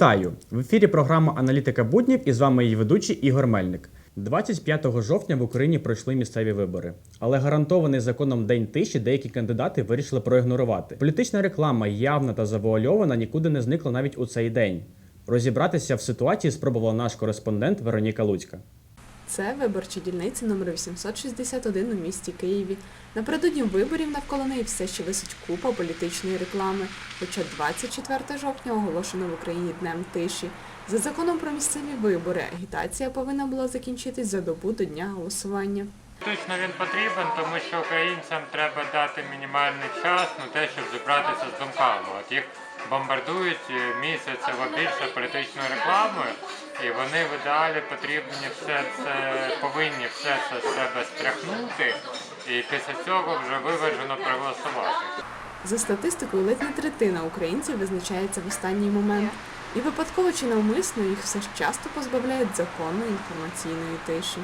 Вітаю! В ефірі програма Аналітика буднів і з вами її ведучий Ігор Мельник. 25 жовтня в Україні пройшли місцеві вибори, але гарантований законом день тиші деякі кандидати вирішили проігнорувати. Політична реклама явна та завуальована нікуди не зникла навіть у цей день. Розібратися в ситуації спробувала наш кореспондент Вероніка Луцька. Це виборча дільниця номер 861 у місті Києві. Напередодні виборів навколо неї все ще висить купа політичної реклами. Хоча 24 жовтня оголошено в Україні днем тиші. За законом про місцеві вибори агітація повинна була закінчитись за добу до дня голосування. Точно він потрібен, тому що українцям треба дати мінімальний час на те, щоб зібратися з думками. От їх бомбардують е, місяцево більше політичною рекламою, і вони в ідеалі потрібні все це повинні все це з себе стряхнути, і після цього вже виважено проголосувати. За статистикою, ледь не третина українців визначається в останній момент. І випадково чи навмисно їх все ж часто позбавляють законної інформаційної тиші.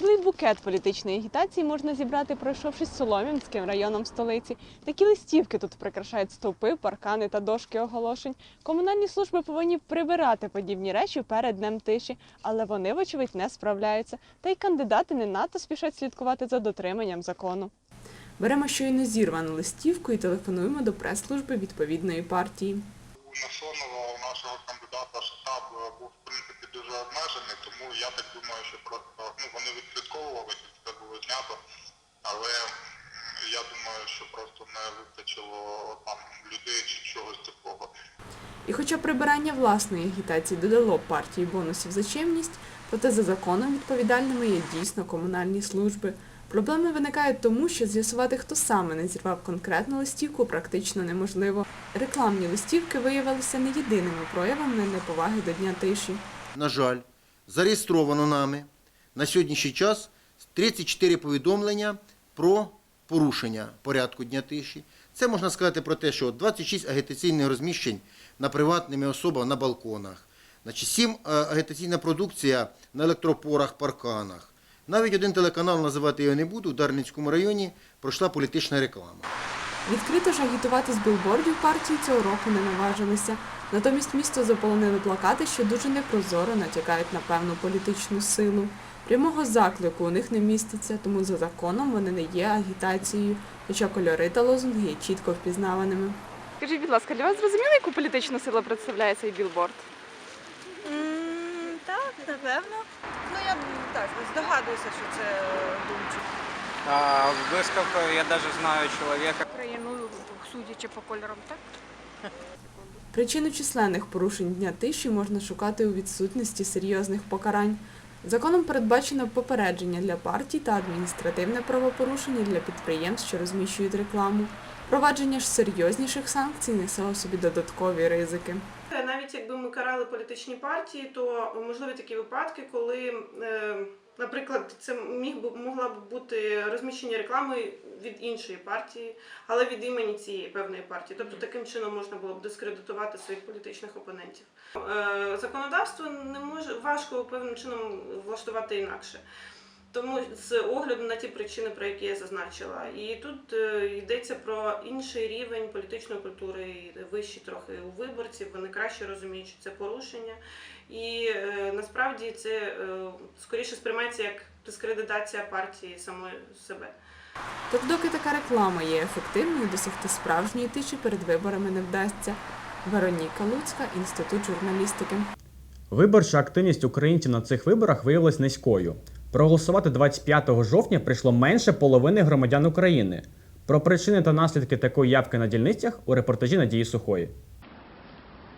Цілий букет політичної агітації можна зібрати, пройшовшись Солом'янським районом столиці. Такі листівки тут прикрашають стовпи, паркани та дошки оголошень. Комунальні служби повинні прибирати подібні речі перед днем тиші, але вони, вочевидь, не справляються. Та й кандидати не надто спішать слідкувати за дотриманням закону. Беремо щойно зірвану листівку і телефонуємо до прес-служби відповідної партії. у Насонова, у нашого кандидата штаб е, був в принципі дуже обмежений, тому я так думаю, що просто ну вони відслідковували, що це було знято, але я думаю, що просто не вистачило там людей чи чогось такого. І хоча прибирання власної агітації додало партії бонусів за чемність, проте за законом відповідальними є дійсно комунальні служби. Проблеми виникають тому, що з'ясувати, хто саме не зірвав конкретну листівку, практично неможливо. Рекламні листівки виявилися не єдиними проявами неповаги до Дня тиші. на жаль, зареєстровано нами на сьогоднішній час 34 повідомлення про порушення порядку дня тиші. Це можна сказати про те, що 26 агітаційних розміщень на приватними особами на балконах, значить, 7 е, агітаційна продукція на електропорах, парканах. Навіть один телеканал, називати його не буду, в Дарницькому районі пройшла політична реклама. Відкрито ж агітувати з білбордів партії цього року не наважилися. Натомість місто заполонили плакати, що дуже непрозоро натякають на певну політичну силу. Прямого заклику у них не міститься, тому за законом вони не є агітацією, хоча кольори та лозунги є чітко впізнаваними. Скажіть, будь ласка, для вас зрозуміло, яку політичну силу представляє цей білборд? Так, напевно. Ну я так здогадуюся, що це Думчик. А, блискавка, я даже знаю человека. Судячи по кольорам, так? Причину численних порушень дня тиші можна шукати у відсутності серйозних покарань. Законом передбачено попередження для партій та адміністративне правопорушення для підприємств, що розміщують рекламу. Провадження ж серйозніших санкцій несе у собі додаткові ризики. Навіть якби ми карали політичні партії, то можливі такі випадки, коли, е, наприклад, це міг би могла б бути розміщення реклами від іншої партії, але від імені цієї певної партії. Тобто таким чином можна було б дискредитувати своїх політичних опонентів. Е, Законодавство не може важко певним чином влаштувати інакше. Тому з огляду на ті причини, про які я зазначила, і тут е, йдеться про інший рівень політичної культури, і вищий трохи у виборців. Вони краще розуміють, що це порушення, і е, насправді це е, скоріше сприймається як дискредитація партії самої себе. Тож доки така реклама є ефективною, досягти справжньої тиші перед виборами не вдасться. Вероніка Луцька, Інститут журналістики. Виборча активність українців на цих виборах виявилась низькою. Проголосувати 25 жовтня прийшло менше половини громадян України. Про причини та наслідки такої явки на дільницях у репортажі Надії Сухої.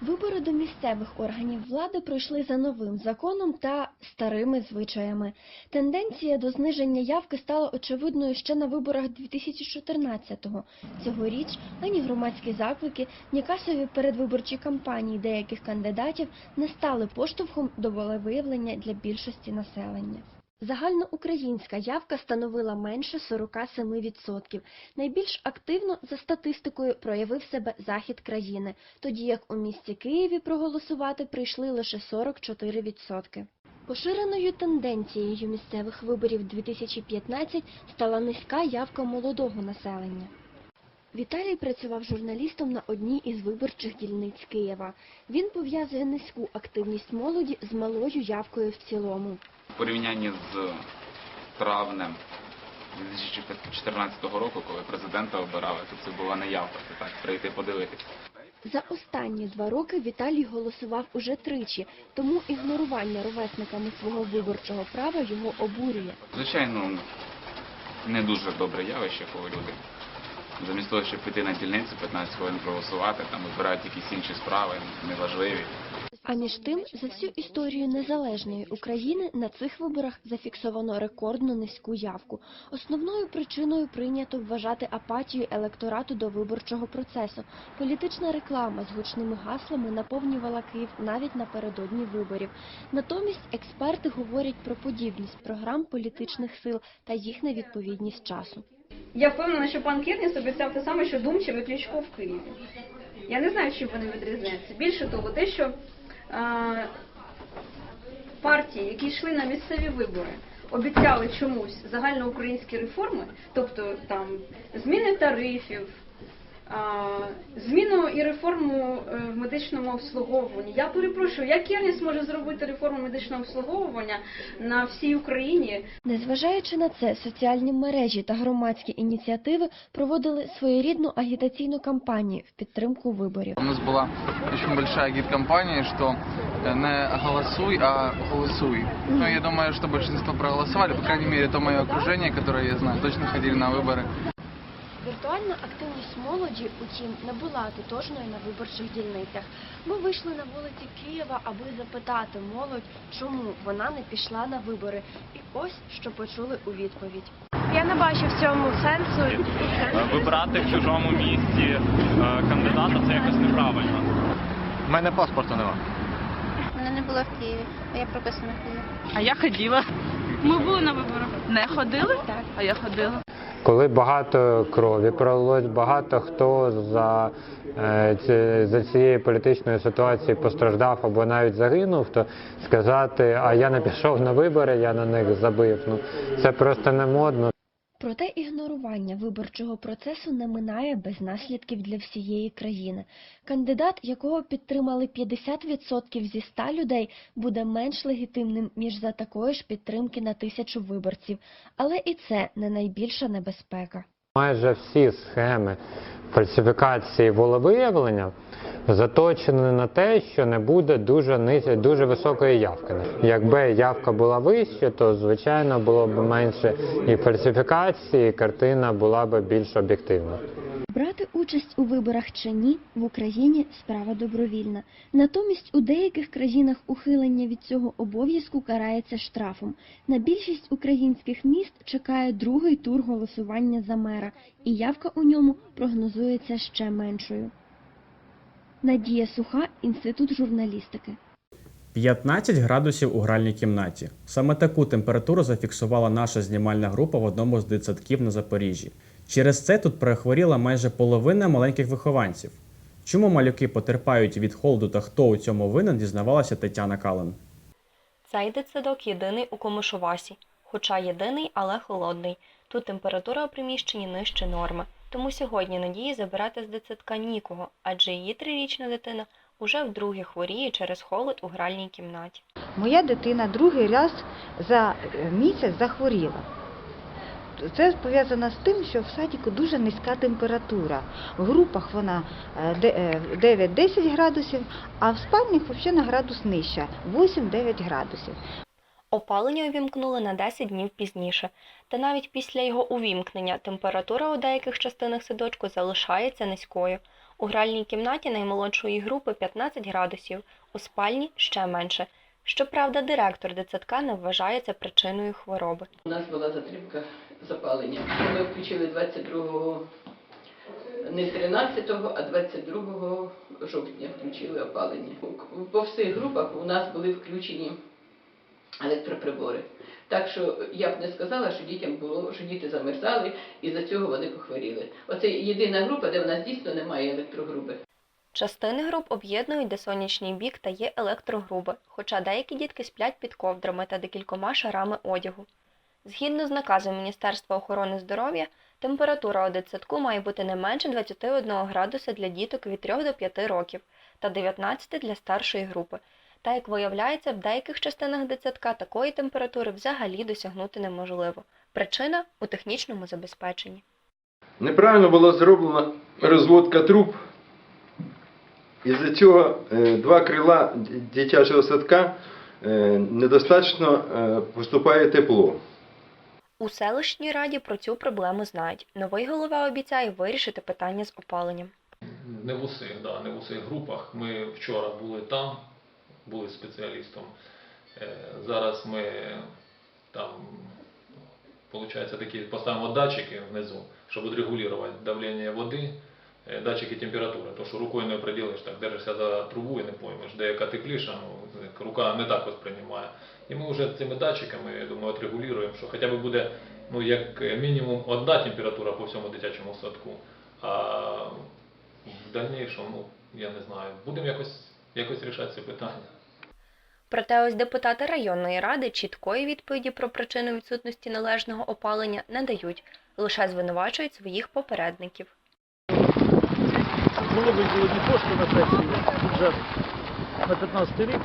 Вибори до місцевих органів влади пройшли за новим законом та старими звичаями. Тенденція до зниження явки стала очевидною ще на виборах 2014-го. Цьогоріч ані громадські заклики, ні касові передвиборчі кампанії деяких кандидатів не стали поштовхом до волевиявлення для більшості населення. Загальноукраїнська явка становила менше 47%. Найбільш активно за статистикою проявив себе захід країни, тоді як у місті Києві проголосувати прийшли лише 44%. Поширеною тенденцією місцевих виборів 2015 стала низька явка молодого населення. Віталій працював журналістом на одній із виборчих дільниць Києва. Він пов'язує низьку активність молоді з малою явкою в цілому. В порівнянні з травнем 2014 року, коли президента обирали, то це була не явка, це так прийти подивитися. За останні два роки Віталій голосував уже тричі, тому ігнорування ровесниками свого виборчого права його обурює. Звичайно, не дуже добре явище, коли люди замість того, щоб піти на дільницю 15 хвилин проголосувати, там вибирають якісь інші справи, неважливі. А між тим, за всю історію незалежної України на цих виборах зафіксовано рекордно низьку явку. Основною причиною прийнято вважати апатію електорату до виборчого процесу. Політична реклама з гучними гаслами наповнювала Київ навіть напередодні виборів. Натомість експерти говорять про подібність програм політичних сил та їх невідповідність часу. Я впевнена, що пан Кірніс обіцяв те саме, що Думчев і Кличко в Києві. Я не знаю, чим вони відрізняються. Більше того, те, що партії, які йшли на місцеві вибори, обіцяли чомусь загальноукраїнські реформи, тобто там зміни тарифів, зміну і реформу е, в медичному обслуговуванні. Я перепрошую, як Кірніс може зробити реформу медичного обслуговування на всій Україні, Незважаючи на це, соціальні мережі та громадські ініціативи проводили своєрідну агітаційну кампанію в підтримку виборів. У нас была очень большая гид-компания, что э, не голосуй, а голосуй. Ну, я думаю, что большинство проголосовали, по крайней мере, то мое окружение, которое я знаю, точно ходили на выборы. Віртуальна активність молоді, утім, не була тотожною на виборчих дільницях. Ми вийшли на вулиці Києва, аби запитати молодь, чому вона не пішла на вибори. І ось що почули у відповідь. Я не бачу в цьому сенсу. Вибирати в чужому місті е, кандидата це якось неправильно. У мене паспорта нема. Мене не було в Києві, а я прописана в Києві. А я ходила. Ми були на виборах. Не ходили? Так. А я ходила. Коли багато крові пролилось, багато хто за, е, за цієї політичної ситуації постраждав або навіть загинув, то сказати, а я не пішов на вибори, я на них забив. Ну це просто не модно. Проте ігнорування виборчого процесу не минає без наслідків для всієї країни. Кандидат, якого підтримали 50% зі 100 людей, буде менш легітимним, ніж за такої ж підтримки на тисячу виборців. Але і це не найбільша небезпека. Майже всі схеми фальсифікації волевиявлення заточені на те, що не буде дуже низ- дуже високої явки. Якби явка була вища, то звичайно було б менше і фальсифікації, і картина була б більш об'єктивна. Брати участь у виборах чи ні в Україні справа добровільна. Натомість у деяких країнах ухилення від цього обов'язку карається штрафом. На більшість українських міст чекає другий тур голосування за мера, і явка у ньому прогнозується ще меншою. Надія Суха, Інститут журналістики. 15 градусів у гральній кімнаті. Саме таку температуру зафіксувала наша знімальна група в одному з дитсадків на Запоріжжі. Через це тут перехворіла майже половина маленьких вихованців. Чому малюки потерпають від холоду та хто у цьому винен, дізнавалася Тетяна Кален. Цей дитсадок єдиний у Комишувасі, хоча єдиний, але холодний. Тут температура у приміщенні нижче норми. Тому сьогодні Надії забирати з дитсадка нікого, адже її трирічна дитина уже вдруге хворіє через холод у гральній кімнаті. Моя дитина другий раз за е, місяць захворіла. Це пов'язано з тим, що в садіку дуже низька температура. В групах вона е, де- е, 9-10 градусів, а в спальнях взагалі на градус нижча 8-9 градусів. Опалення увімкнули на 10 днів пізніше, та навіть після його увімкнення температура у деяких частинах садочку залишається низькою. У гральній кімнаті наймолодшої групи 15 градусів, у спальні ще менше. Щоправда, директор дитсадка не вважає це причиною хвороби. У нас була затримка запалення. Ми включили 22-го, не 13-го, а 22 жовтня включили опалення. По всіх групах у нас були включені електроприбори. Так що я б не сказала, що дітям було, що діти замерзали і за цього вони похворіли. Оце єдина група, де в нас дійсно немає електрогруби. Частини груп об'єднують де сонячний бік та є електрогруби, хоча деякі дітки сплять під ковдрами та декількома шарами одягу. Згідно з наказом Міністерства охорони здоров'я, Температура у дитсадку має бути не менше 21 градуса для діток від 3 до 5 років та 19 для старшої групи. Та як виявляється, в деяких частинах дитсадка такої температури взагалі досягнути неможливо. Причина у технічному забезпеченні. Неправильно була зроблена розводка труб. Із-за цього е, два крила дитячого садка е, недостатньо е, поступає тепло. У селищній раді про цю проблему знають. Новий голова обіцяє вирішити питання з опаленням. Не в усіх, да, не в усіх групах. Ми вчора були там, були спеціалістом. Е, Зараз ми там, виходить, такі поставимо датчики внизу, щоб відрегулювати давлення води, е, датчики температури. То, що рукою не приділиш, так держишся за трубу і не поймеш, де яка тепліша, ну, рука не так сприймає. І ми вже цими датчиками, я думаю, отрегулюємо, що хоча б буде ну, як мінімум одна температура по всьому дитячому садку. А в дальнейшем, ну, я не знаю, будемо якось, якось рішати це питання. Проте ось депутати районної ради чіткої відповіді про причину відсутності належного опалення не дають, лише звинувачують своїх попередників. Були виділені кошти на сесії бюджет на 15 рік.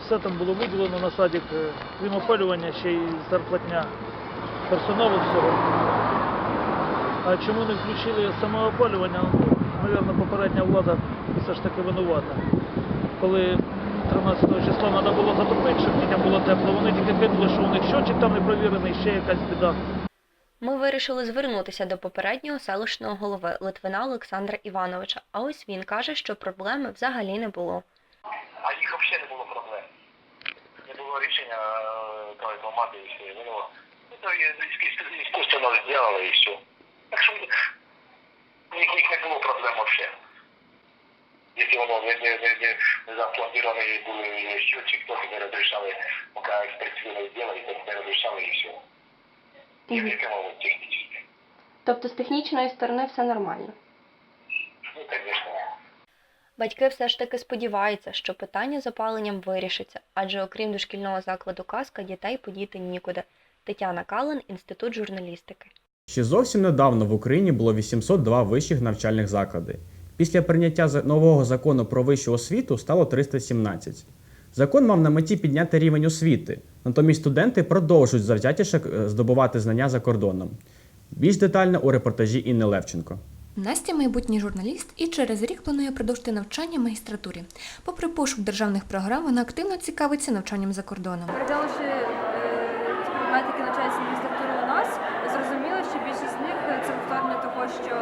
Все там було виділено на садик, е, крім опалювання, ще й зарплатня персоналу всього. А чому не включили саме опалювання? Ну, Навірно, попередня влада все ж таки винувата. Коли 13 числа треба було затопити, щоб дітям було тепло, вони тільки кинули, що у них щочик там не провірений, ще якась біда. Ми вирішили звернутися до попереднього селищного голови Литвина Олександра Івановича. А ось він каже, що проблеми взагалі не було. А їх взагалі не було проблем. Не було рішення е, громади і все. Ну, ну, то є іскусственно зробили і все. Так що у них, них не було проблем взагалі. Якщо воно не, не, не, не, не заплановані були счетчик, то не розрішали, поки експертизу не зробили, то не розрішали і все. Яке мало технічне. Тобто з технічної сторони все нормально. Ну, звісно. Батьки все ж таки сподіваються, що питання з опаленням вирішиться, адже окрім дошкільного закладу казка дітей подіти нікуди. Тетяна Калин, Інститут журналістики. Ще зовсім недавно в Україні було 802 вищих навчальних заклади. Після прийняття нового закону про вищу освіту стало 317. Закон мав на меті підняти рівень освіти, натомість студенти продовжують завзятіше е, здобувати знання за кордоном. Більш детально у репортажі Інни Левченко. Настя майбутній журналіст і через рік планує продовжити навчання в магістратурі. Попри пошук державних програм, вона активно цікавиться навчанням за кордоном. Переглянувши е, ці предмети, які навчаються в магістратурі у нас, зрозуміло, що більшість з них е, це повторення того, що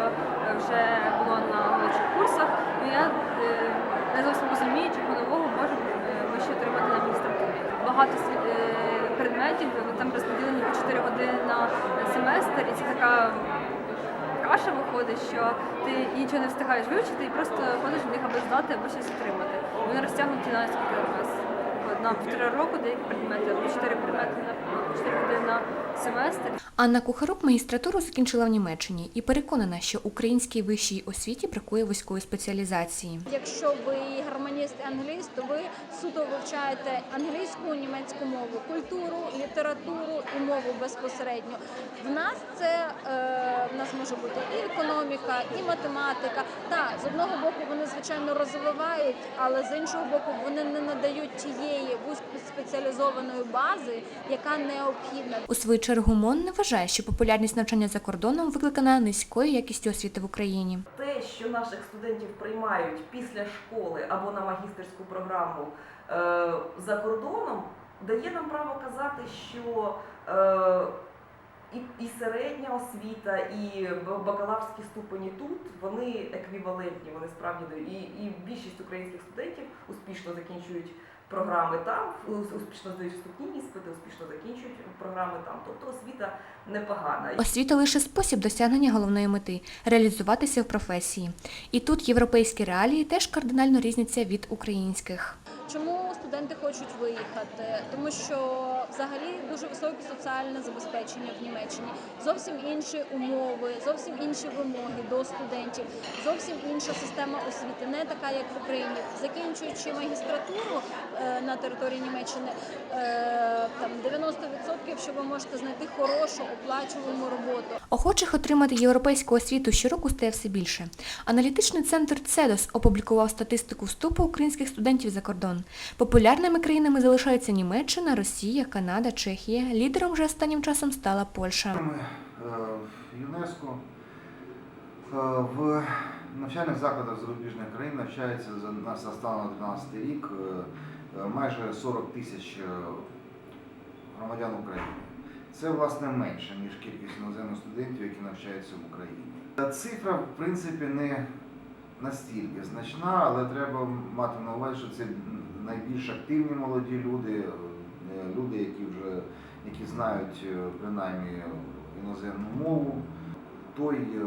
е, вже було на молодших курсах. Ну я е, не зовсім розумію, чого нового може е, ми ще отримати на магістратурі. Багато слід- е, предметів вони там розподілені по 4 години на семестр, і це така каша виходить, що ти нічого не встигаєш вивчити і просто ходиш в них аби здати або щось отримати. Вони розтягнуті на нас на півтора року деякі предмети, або чотири предмети на чотири години на семестр. Анна Кухарук магістратуру закінчила в Німеччині і переконана, що українській вищій освіті бракує вузької спеціалізації. Якщо ви і англіст, то ви суто вивчаєте англійську, німецьку мову, культуру, літературу і мову безпосередньо. В нас це е, в нас може бути і економіка, і математика. Так, з одного боку вони звичайно розвивають, але з іншого боку вони не надають тієї вузькоспеціалізованої бази, яка необхідна. У свою чергу МОН не вважає, що популярність навчання за кордоном викликана низькою якістю освіти в Україні. Те, що наших студентів приймають після школи або на магістерську програму е, за кордоном, дає нам право казати, що е, і, середня освіта, і бакалаврські ступені тут вони еквівалентні, вони справді. І, і більшість українських студентів успішно закінчують програми там, успішно здають вступні іспити, успішно закінчують програми там. Тобто освіта непогана. Освіта лише спосіб досягнення головної мети реалізуватися в професії. І тут європейські реалії теж кардинально різняться від українських. Чому студенти хочуть виїхати, тому що взагалі дуже високе соціальне забезпечення в Німеччині, зовсім інші умови, зовсім інші вимоги до студентів, зовсім інша система освіти, не така, як в Україні. Закінчуючи магістратуру е, на території Німеччини, е, там 90% що ви можете знайти хорошу оплачувану роботу. Охочих отримати європейську освіту щороку стає все більше. Аналітичний центр CEDOS опублікував статистику вступу українських студентів за кордон. Популярними країнами залишаються Німеччина, Росія, Канада, Чехія. Лідером вже останнім часом стала Польща. Е, в ЮНЕСКО е, в навчальних закладах зарубіжних країн навчається за станом на 12 рік е, майже 40 тисяч громадян України. Це власне менше, ніж кількість іноземних студентів, які навчаються в Україні. Цифра, в принципі, не настільки значна, але треба мати на увазі, що це найбільш активні молоді люди, е, люди, які вже які знають е, принаймні іноземну мову, той е,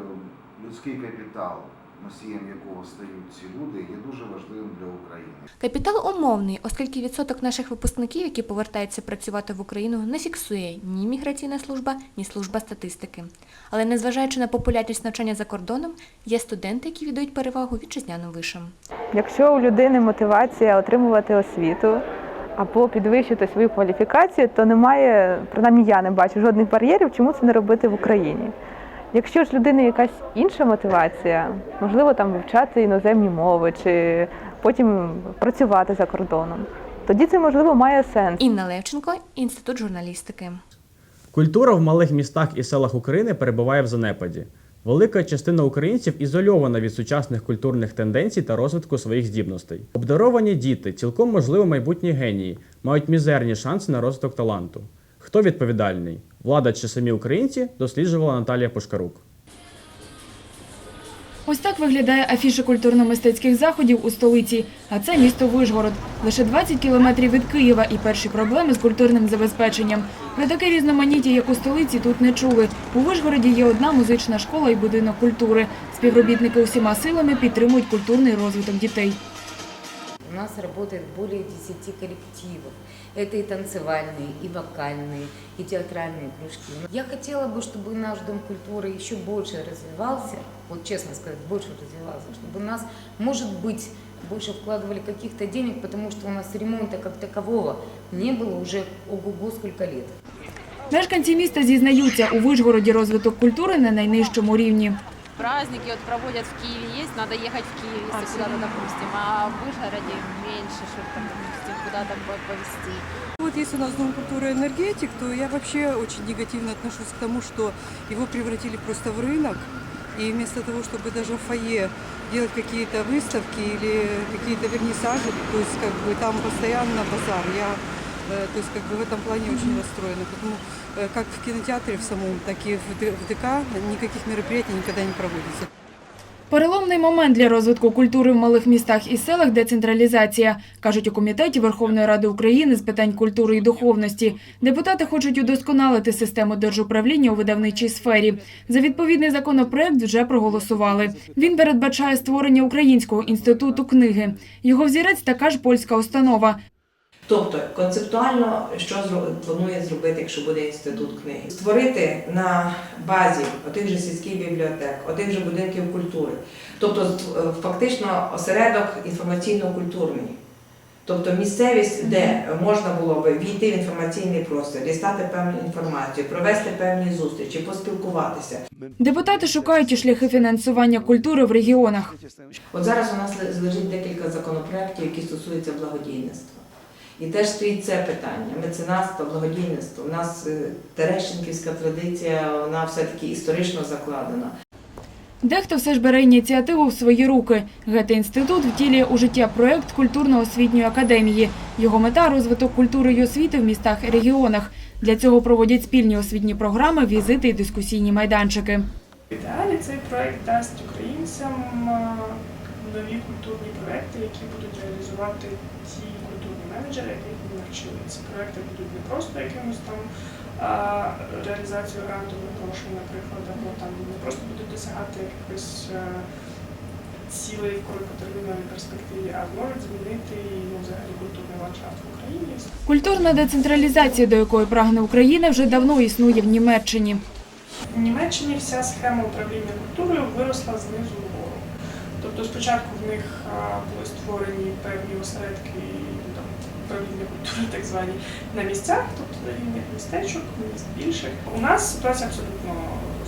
людський капітал, носієм якого стають ці люди, є дуже важливим для України. Капітал умовний, оскільки відсоток наших випускників, які повертаються працювати в Україну, не фіксує ні міграційна служба, ні служба статистики. Але незважаючи на популярність навчання за кордоном, є студенти, які віддають перевагу вітчизняним вишам. Якщо у людини мотивація отримувати освіту або підвищити свою кваліфікацію, то немає, принаймні я не бачу жодних бар'єрів, чому це не робити в Україні. Якщо ж людини якась інша мотивація, можливо, там вивчати іноземні мови чи потім працювати за кордоном, тоді це можливо має сенс. Інна Левченко, Інститут журналістики. Культура в малих містах і селах України перебуває в занепаді. Велика частина українців ізольована від сучасних культурних тенденцій та розвитку своїх здібностей. Обдаровані діти, цілком можливо майбутні генії, мають мізерні шанси на розвиток таланту. Хто відповідальний? Влада чи самі українці? Досліджувала Наталія Пушкарук. Ось так виглядає афіша культурно-мистецьких заходів у столиці, а це місто Вишгород. Лише 20 кілометрів від Києва і перші проблеми з культурним забезпеченням. Про таке різноманіття, як у столиці, тут не чули. У Вишгороді є одна музична школа і будинок культури. Співробітники усіма силами підтримують культурний розвиток дітей. У нас работает более 10 коллективов. Это и танцевальные, и вокальные, и театральные кружки. Я хотела бы, чтобы наш Дом культуры еще больше развивался, вот честно сказать, больше развивался, чтобы у нас, может быть, больше вкладывали каких-то денег, потому что у нас ремонта как такового не было уже ого-го сколько лет. Мешканці міста зізнаються, у Вишгороді розвиток культури на найнижчому рівні. Праздники вот проводят в Киеве есть, надо ехать в Киев, если куда-то, допустим, а в Вышгороде меньше, чтобы, там, допустим, куда-то по- повезти. Вот если у нас Дом культуры энергетик, то я вообще очень негативно отношусь к тому, что его превратили просто в рынок. И вместо того, чтобы даже в фойе делать какие-то выставки или какие-то вернисажи, то есть как бы там постоянно базар. Я э, то есть как бы в этом плане очень расстроена. Потому э, как в кинотеатре в самом, так и в Д- в ДК никаких мероприятий никогда не проводится. Переломний момент для розвитку культури в малих містах і селах – децентралізація, кажуть у Комітеті Верховної Ради України з питань культури і духовності. Депутати хочуть удосконалити систему держуправління у видавничій сфері. За відповідний законопроект вже проголосували. Він передбачає створення Українського інституту книги. Його взірець така ж польська установа. Тобто концептуально, що планує зробити, якщо буде інститут книги, створити на базі отих же сільських бібліотек, отих же будинків культури, тобто фактично осередок інформаційно-культурний. Тобто місцевість, де можна було би війти в інформаційний простір, дістати певну інформацію, провести певні зустрічі, поспілкуватися. Депутати шукають і шляхи фінансування культури в регіонах. От зараз у нас ле- лежить декілька законопроєктів, які стосуються благодійництва. І теж стоїть це питання меценатство, благодійництво. У нас е, Терещенківська традиція, вона все-таки історично закладена. Дехто все ж бере ініціативу в свої руки. Гете-інститут втілює у життя проект культурно-освітньої академії. Його мета – розвиток культури й освіти в містах і регіонах. Для цього проводять спільні освітні програми, візити і дискусійні майданчики. В ідеалі цей проект дасть українцям нові культурні проекти, які будуть реалізувати менеджери, вони навчили. Ці проекти будуть не просто якимось там а, реалізацією грантових грошей, наприклад, або там не просто будуть досягати якихось а, цілий в короткотерміновій перспективі, а можуть змінити ну, взагалі культурний ландшафт в Україні. Культурна децентралізація, до якої прагне Україна, вже давно існує в Німеччині. В Німеччині вся схема управління культурою виросла знизу вгору. Тобто спочатку в них були створені певні осередки управління культури, так звані, на місцях, тобто на рівних містечок, міст більших. У нас ситуація абсолютно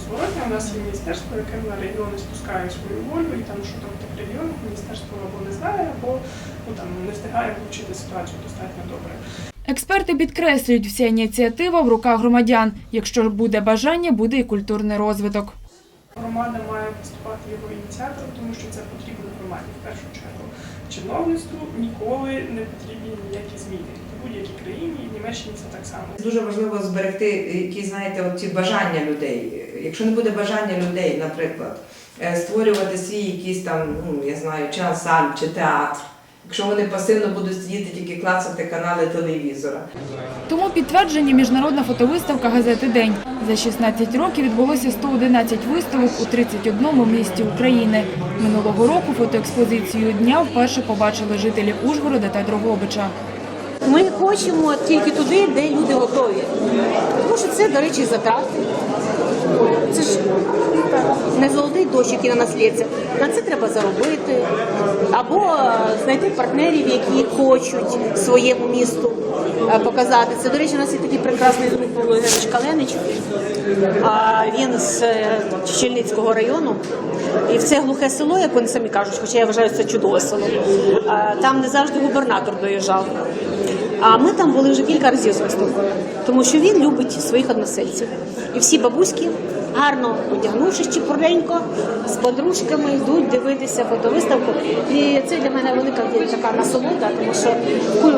зворотня. У нас є міністерство, яке на регіони спускає свою волю, і там, що там тих регіонах міністерство або не знає, або ну, там, не встигає вивчити ситуацію достатньо добре. Експерти підкреслюють, вся ініціатива в руках громадян. Якщо буде бажання, буде і культурний розвиток. Громада має виступати його ініціатором, тому що це потрібно громаді в першу чергу. Чиновництву ніколи не потрібні ніякі зміни. В будь-якій країні, і в Німеччині це так само. Дуже важливо зберегти які, знаєте, от ці бажання людей. Якщо не буде бажання людей, наприклад, е, створювати свій якийсь там, ну я знаю, чи ансамбль, чи театр. Якщо вони пасивно будуть сидіти тільки клацати канали телевізора. Тому підтвердження міжнародна фотовиставка газети День за 16 років відбулося 111 виставок у 31 місті України. Минулого року фотоекспозицію дня вперше побачили жителі Ужгорода та Дрогобича. Ми хочемо тільки туди, де люди готові. Тому що це, до речі, затрати. Це ж не золотий на нас лється. На це треба заробити. Або е, знайти партнерів, які хочуть своєму місту е, показати. Це, до речі, у нас є такий прекрасний друг Павло Ігорович Каленич. Він з е, району. І в це глухе село, як вони самі кажуть, хоча я вважаю, це чудове село. Там не завжди губернатор доїжджав. А ми там були вже кілька разів з виставкою, тому що він любить своїх односельців. І всі бабуськи, гарно одягнувшись чіпурненько, з подружками йдуть дивитися фотовиставку. І це для мене велика така насолода, тому що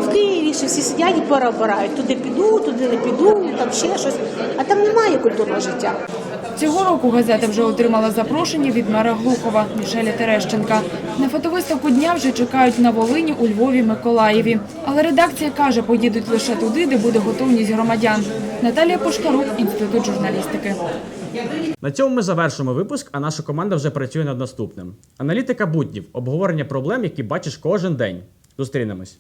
в Києві ще всі сидять і переобирають. Туди піду, туди не піду, там ще щось. А там немає культурного життя. Цього року газета вже отримала запрошення від мера Глухова Мішеля Терещенка. На фотовиставку дня вже чекають на Волині, у Львові, Миколаєві. Але редакція каже, поїдуть лише туди, де буде готовність громадян. Наталія Пошкарук, інститут журналістики. На цьому ми завершимо випуск, а наша команда вже працює над наступним. Аналітика буднів, обговорення проблем, які бачиш кожен день. Зустрінемось.